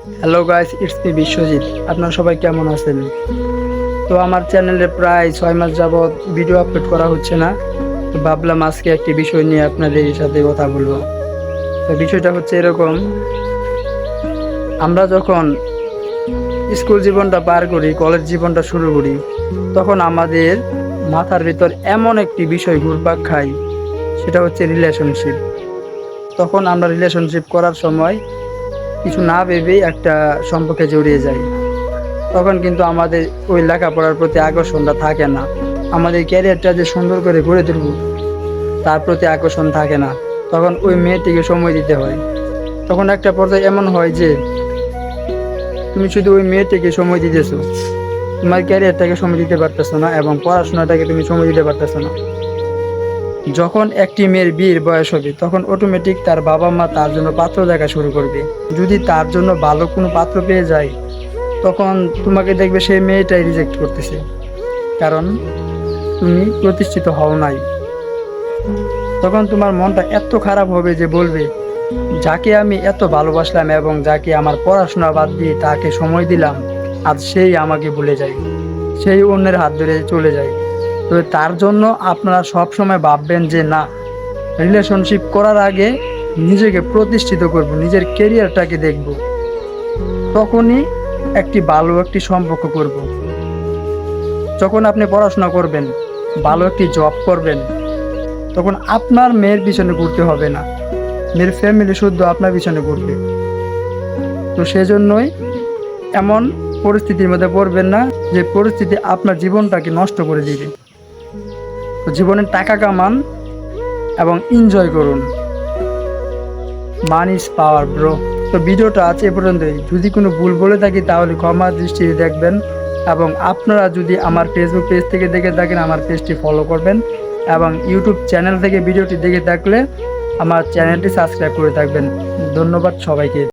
Hello guys it's me Biswajit আপনারা সবাই কেমন আছেন? তো আমার চ্যানেলে প্রায় ছয় মাস যাবৎ ভিডিও আপলোড করা হচ্ছে না। তো ভাবলাম আজকে একটি বিষয় নিয়ে আপনাদের সাথে কথা বলব। তো বিষয়টা হচ্ছে এরকম, আমরা যখন স্কুল জীবনটা পার করি কলেজ জীবনটা শুরু করি, তখন আমাদের মাথার ভিতর এমন একটি বিষয় ঘুরপাক খাই সেটা হচ্ছে রিলেশনশিপ তখন আমরা রিলেশনশিপ করার সময় কিছু না ভেবেই একটা সম্পর্কে জড়িয়ে যাই। তখন কিন্তু আমাদের ওই লেখাপড়ার প্রতি আকর্ষণটা থাকে না। আমাদের ক্যারিয়ারটা যে সুন্দর করে গড়ে তুলব, তার প্রতি আকর্ষণ থাকে না। তখন ওই মেয়েটিকে সময় দিতে হয়। তখন একটা পর্যায়ে এমন হয় যে, তুমি শুধু ওই মেয়েটিকে সময় দিতেছো। তোমার ক্যারিয়ারটাকে সময় দিতে পারতেছো না এবং পড়াশোনাটাকে তুমি সময় দিতে পারতেছো না। যখন একটি মেয়ের বিয়ের বয়স হবে, তখন অটোমেটিক তার বাবা মা তার জন্য পাত্র দেখা শুরু করবে। যদি তার জন্য ভালো কোনো পাত্র পেয়ে যায়, তখন তোমাকে দেখবে সেই মেয়েটাই রিজেক্ট করতেছে। কারণ তুমি প্রতিষ্ঠিত হও নাই। তখন তোমার মনটা এত খারাপ হবে যে বলবে, যাকে আমি এত ভালোবাসলাম এবং যাকে আমার পড়াশোনা বাদ দিয়ে তাকে সময় দিলাম, আজ সেই আমাকে ভুলে যায়। সেই অন্যের হাত ধরে চলে যায়। তো তার জন্য আপনারা সব সময় ভাববেন যে না রিলেশনশিপ করার আগে নিজেকে প্রতিষ্ঠিত করব, নিজের কেরিয়ারটাকে দেখব। তখনই একটি ভালো একটি সম্পর্ক করব। যখন আপনি পড়াশোনা করবেন, ভালো একটি জব করবেন, তখন আপনার মেয়ের পিছনে ঘুরতে হবে না। মেয়ের ফ্যামিলি শুদ্ধ আপনার পিছনে ঘুরবে। তো সেজন্যই এমন পরিস্থিতির মধ্যে পড়বেন না যে পরিস্থিতি আপনার জীবনটাকে নষ্ট করে দিবে। তো জীবনে টাকা কামান এবং এনজয় করুন। মান ইজ পাওয়ার ব্রো তো ভিডিওটা আছে এ পর্যন্তই। যদি কোনো ভুল বলে থাকি, তাহলে ক্ষমা দৃষ্টিতে দেখবেন এবং আপনারা যদি আমার ফেসবুক পেজ থেকে দেখে থাকেন, আমার পেজটি ফলো করবেন এবং ইউটিউব চ্যানেল থেকে ভিডিওটি দেখে থাকলে আমার চ্যানেলটি সাবস্ক্রাইব করে থাকবেন। ধন্যবাদ সবাইকে।